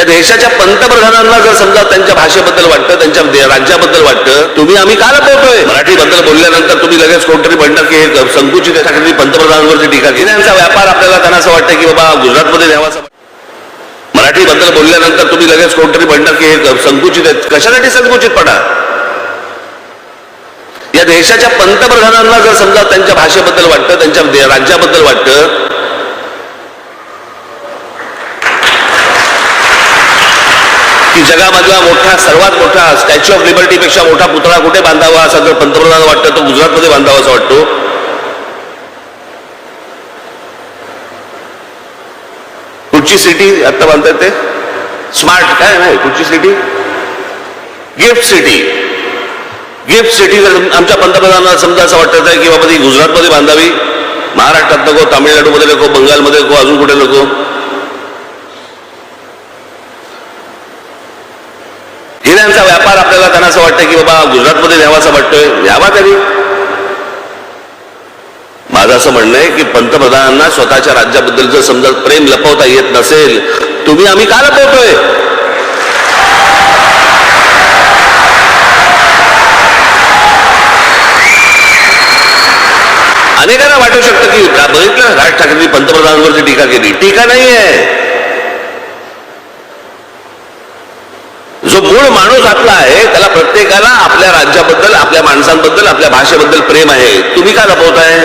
या देशाच्या पंतप्रधानांना जर समजा त्यांच्या भाषेबद्दल वाटतं त्यांच्या दे- राज्याबद्दल वाटतं तुम्ही आम्ही का बोलतोय मराठीबद्दल बोलल्यानंतर तुम्ही लगेच कोणतरी म्हणतात की हे संकुचित आहे पंतप्रधानांवरची टीका केली. त्यांचा व्यापार आपल्याला त्यांना असं वाटतं की बाबा गुजरातमध्ये द्यावा मराठीबद्दल बोलल्यानंतर तुम्ही लगेच कोणतरी म्हणतात की हे संकुचित आहेत. कशासाठी संकुचित पडा? या देशाच्या पंतप्रधानांना जर समजा त्यांच्या भाषेबद्दल वाटतं त्यांच्या दे- राज्याबद्दल वाटतं की जगामधला मोठा सर्वात मोठा स्टॅच्यू ऑफ लिबर्टीपेक्षा मोठा पुतळा कुठे बांधावा असा जर पंतप्रधान वाटतं तो गुजरातमध्ये बांधावा असं वाटतो. कुठची सिटी आता बांधतात ते? स्मार्ट काय नाही कुठची city gift city gift city जर आमच्या पंतप्रधानांना समजा असं वाटत आहे की बाबा ती गुजरातमध्ये बांधावी. महाराष्ट्रात नको तामिळनाडूमध्ये नको बंगालमध्ये नको अजून कुठे नको? हिऱ्यांचा व्यापार आपल्याला त्यांना असं वाटतं की बाबा गुजरातमध्ये द्यावासा वाटतोय द्यावा तरी. माझं असं म्हणणं आहे की पंतप्रधानांना स्वतःच्या राज्याबद्दल जर समजा प्रेम लपवता येत नसेल तुम्ही आम्ही का लपवतोय? अनेकांना वाटू शकतं की बघितलं राज ठाकरेंनी पंतप्रधानांवरची टीका केली. टीका नाही आहे जो मूळ माणूस आपला आहे त्याला प्रत्येकाला आपल्या राज्याबद्दल आपल्या माणसांबद्दल आपल्या भाषेबद्दल प्रेम आहे. तुम्ही का लपवताय?